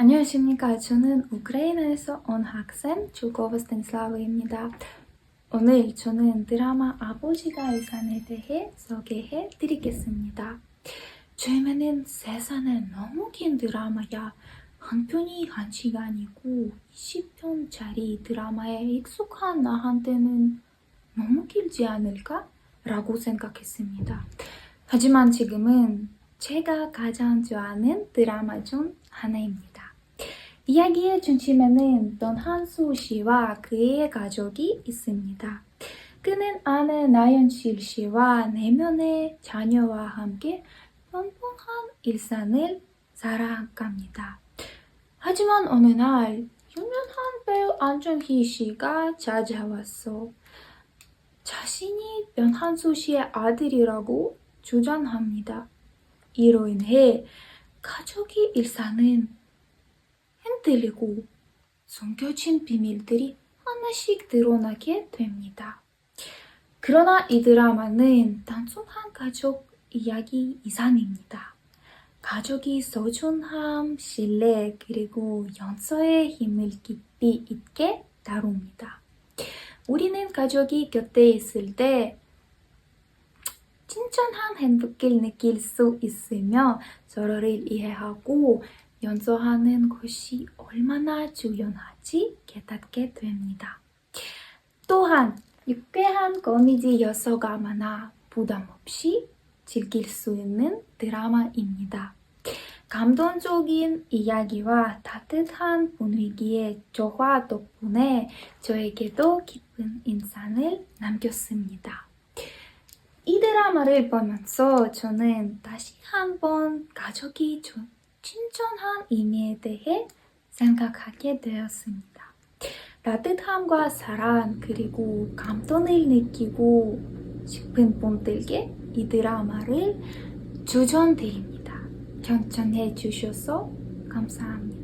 안녕하십니까. 저는 우크라이나에서 온 학생 주거버 스탠슬라브입니다. 오늘 저는 드라마 아버지가 의산에 대해 소개해 드리겠습니다. 처음에는 세상에 너무 긴 드라마야. 한 편이 한 시간이고 20편짜리 드라마에 익숙한 나한테는 너무 길지 않을까? 라고 생각했습니다. 하지만 지금은 제가 가장 좋아하는 드라마 중 하나입니다. 이야기의 중심에는 변한수 씨와 그의 가족이 있습니다. 그는 아내 나연실 씨와 내면의 자녀와 함께 평범한 일상을 살아갑니다. 하지만 어느 날 유명한 배우 안정희 씨가 찾아왔어. 자신이 변한수 씨의 아들이라고 주장합니다. 이로 인해 가족의 일상은 흔 들리고 숨겨진 비밀들이 하나씩 드러나게 됩니다. 그러나 이 드라마는 단순한 가족 이야기 이상입니다. 가족이 소중함, 신뢰, 그리고 연서의 힘을 깊이 있게 다룹니다. 우리는 가족이 곁에 있을 때 진정한 행복을 느낄 수 있으며 서로를 이해하고 연소하는 것이 얼마나 중요한지 깨닫게 됩니다. 또한 유쾌한 코미디 요소가 많아 부담 없이 즐길 수 있는 드라마입니다. 감동적인 이야기와 따뜻한 분위기의 조화 덕분에 저에게도 깊은 인상을 남겼습니다. 이 드라마를 보면서 저는 다시 한번 가족이 좀 진정한 의미에 대해 생각하게 되었습니다. 따뜻함과 사랑 그리고 감동을 느끼고 싶은 분들께 이 드라마를 추천드립니다. 경청해 주셔서 감사합니다.